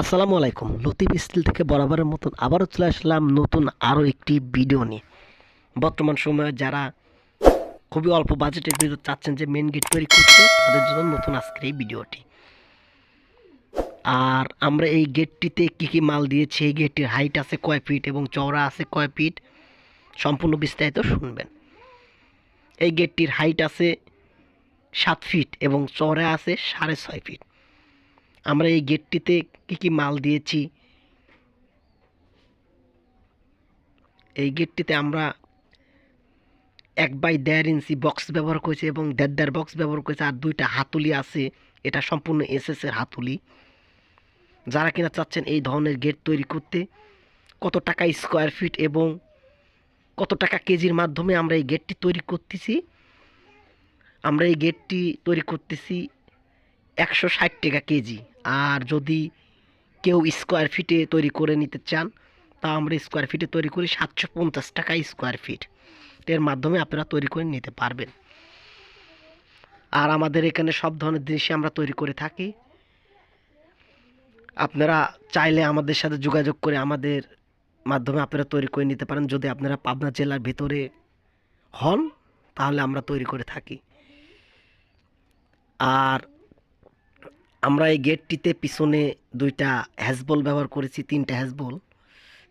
আসসালামু আলাইকুম। লতিফ স্টিল থেকে বরাবরের মতন আবারও চলে আসলাম নতুন আরও একটি ভিডিও নিয়ে। বর্তমান সময়ে যারা খুবই অল্প বাজেটের ভিডিও চাচ্ছেন যে মেন গেট তৈরি করতে, তাদের জন্য নতুন আজকের এই ভিডিওটি। আর আমরা এই গেটটিতে কী কী মাল দিয়েছি, এই গেটটির হাইট আছে কয় ফিট এবং চওড়া আছে কয় ফিট সম্পূর্ণ বিস্তারিত শুনবেন। এই গেটটির হাইট আছে সাত ফিট এবং চওড়া আছে সাড়ে ছয় ফিট আমরা এই গেটটিতে কি কি মাল দিয়েছি? এই গেটটিতে আমরা এক বাই দেড় ইঞ্চি বক্স ব্যবহার করেছি এবং দেড় দেড় বক্স ব্যবহার করেছি আর দুইটা হাতুলি আছে। এটা সম্পূর্ণ এসএস এর হাতুলি। যারা কিনা চাচ্ছেন এই ধরনের গেট তৈরি করতে, কত টাকা স্কোয়ার ফিট এবং কত টাকা কেজির মাধ্যমে আমরা এই গেটটি তৈরি করতেছি? আমরা এই গেটটি তৈরি করতেছি একশো ষাট টাকা কেজি। আর যদি কেউ স্কোয়ার ফিটে তৈরি করে নিতে চান, তা আমরা স্কোয়ার ফিটে তৈরি করি সাতশো পঞ্চাশ টাকা স্কোয়ার ফিট এর মাধ্যমে আপনারা তৈরি করে নিতে পারবেন। আর আমাদের এখানে সব ধরনের জিনিসই আমরা তৈরি করে থাকি। আপনারা চাইলে আমাদের সাথে যোগাযোগ করে আমাদের মাধ্যমে আপনারা তৈরি করে নিতে পারেন। যদি আপনারা পাবনা জেলার ভেতরে হন, তাহলে আমরা তৈরি করে থাকি। আর আমরা এই গেটটিতে পিছনে দুইটা হ্যাজবল ব্যবহার করেছি, তিনটা হ্যাজবল।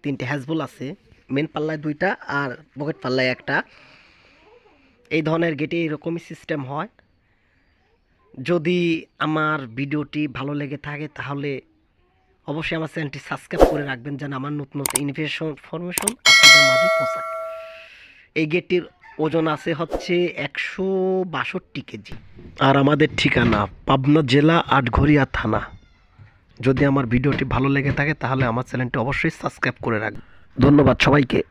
তিনটে হ্যাজবল আছে মেন পাল্লায় দুইটা আর পকেট পাল্লায় একটা। এই ধরনের গেটে এরকমই সিস্টেম হয়। যদি আমার ভিডিওটি ভালো লেগে থাকে তাহলে অবশ্যই আমার চ্যানেলটি সাবস্ক্রাইব করে রাখবেন যেন আমার নতুন নতুন ইনফরমেশন আপনাদের মাঝে পৌঁছায়। এই গেটটির ওজন আছে হচ্ছে একশো বাষট্টি কেজি। আর আমাদের ঠিকানা পাবনা জেলা আটঘরিয়া থানা। যদি আমার ভিডিওটি ভালো লেগে থাকে তাহলে আমার চ্যানেলটি অবশ্যই সাবস্ক্রাইব করে রাখবেন। ধন্যবাদ সবাইকে।